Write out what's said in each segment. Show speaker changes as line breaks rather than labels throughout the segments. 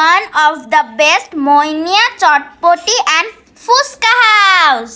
one of the best Moinia Chotpoti and Fuska House.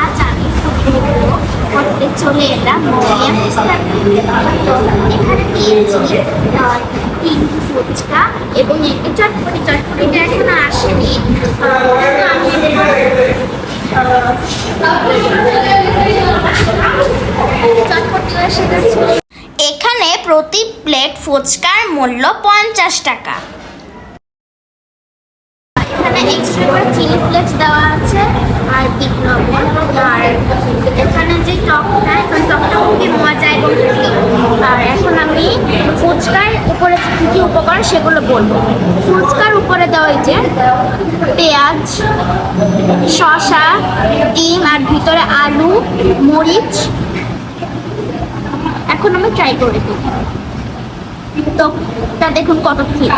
আজ আমি করতে চলে এলাম ফুচকা এখানে তিন ফুচকা এবং একটি চটপটি। চটপটিটা এখনও আসেনি। আমি ফুচকার মূল্য পঞ্চাশ টাকা। এখানে এক্সট্রা করে চিলি ফ্লেক্স দেওয়া আছে আর বিট আর এখানে যে টকটা এখন টকটা খুবই মজা এবং আর এখন আমি ফুচকার উপরে কী কী উপকরণ সেগুলো বলব। ফুচকার উপরে দেওয়া যে পেঁয়াজ, শসা, ডিম, আর ভিতরে আলু, মরিচ। এখন আমি ট্রাই করে দিই তো তা দেখুন কত ঠিক।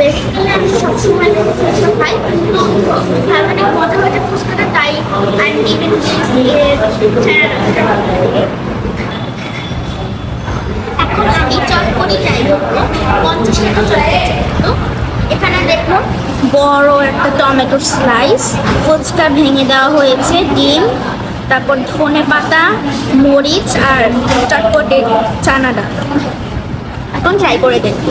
বেসিক্যালি আমি সবসময় ফুচকা খাই কিন্তু অনেক মজা হয়েছে ফুচকাটা তাই আর ইভেন এখন আমি চটপটি চাই পঞ্চাশ টাকা চটপটি তো এখানে দেখুন বড় একটা টমেটো স্লাইস ফুচকা ভেঙে দেওয়া হয়েছে, ডিম, তারপর ধনে পাতা, মরিচ, আর চটপটির চানা ডাল এখন ট্রাই করে দেখি।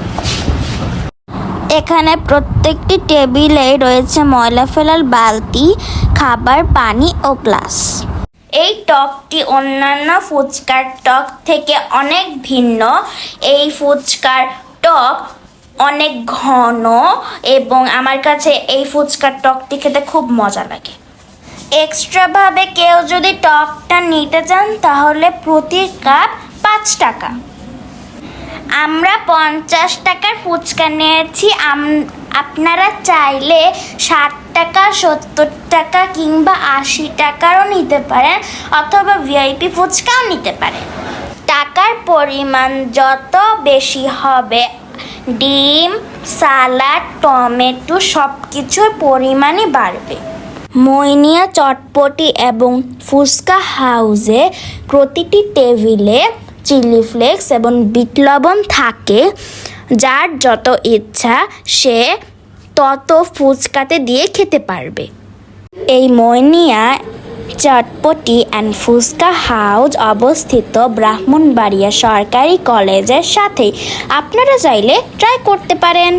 এখানে প্রত্যেকটি টেবিলেই রয়েছে ময়লা ফেলার বালতি, খাবার, পানি ও গ্লাস। এই টকটি অন্যান্য ফুচকার টক থেকে অনেক ভিন্ন। এই ফুচকার টক অনেক ঘন এবং আমার কাছে এই ফুচকার টকটি খেতে খুব মজা লাগে। এক্সট্রাভাবে কেউ যদি টকটা নিতে চান, তাহলে প্রতি কাপ পাঁচ টাকা। আমরা পঞ্চাশ টাকার ফুচকা নিয়েছি। আপনারা চাইলে ষাট টাকা, সত্তর টাকা কিংবা আশি টাকারও নিতে পারেন অথবা ভিআইপি ফুচকাও নিতে পারেন। টাকার পরিমাণ যত বেশি হবে, ডিম, সালাড, টমেটো সব কিছুর পরিমাণই বাড়বে। মইনিয়া চটপটি এবং ফুচকা হাউসে প্রতিটি টেবিলে চিলি ফ্লেক্স এবং বিট লবণ থাকে, যার যত ইচ্ছা সে তত ফুচকাতে দিয়ে খেতে পারবে। এই ময়নিয়া চটপটি অ্যান্ড ফুচকা হাউস অবস্থিত ব্রাহ্মণবাড়িয়া সরকারি কলেজের সাথেই। আপনারা চাইলে ট্রাই করতে পারেন।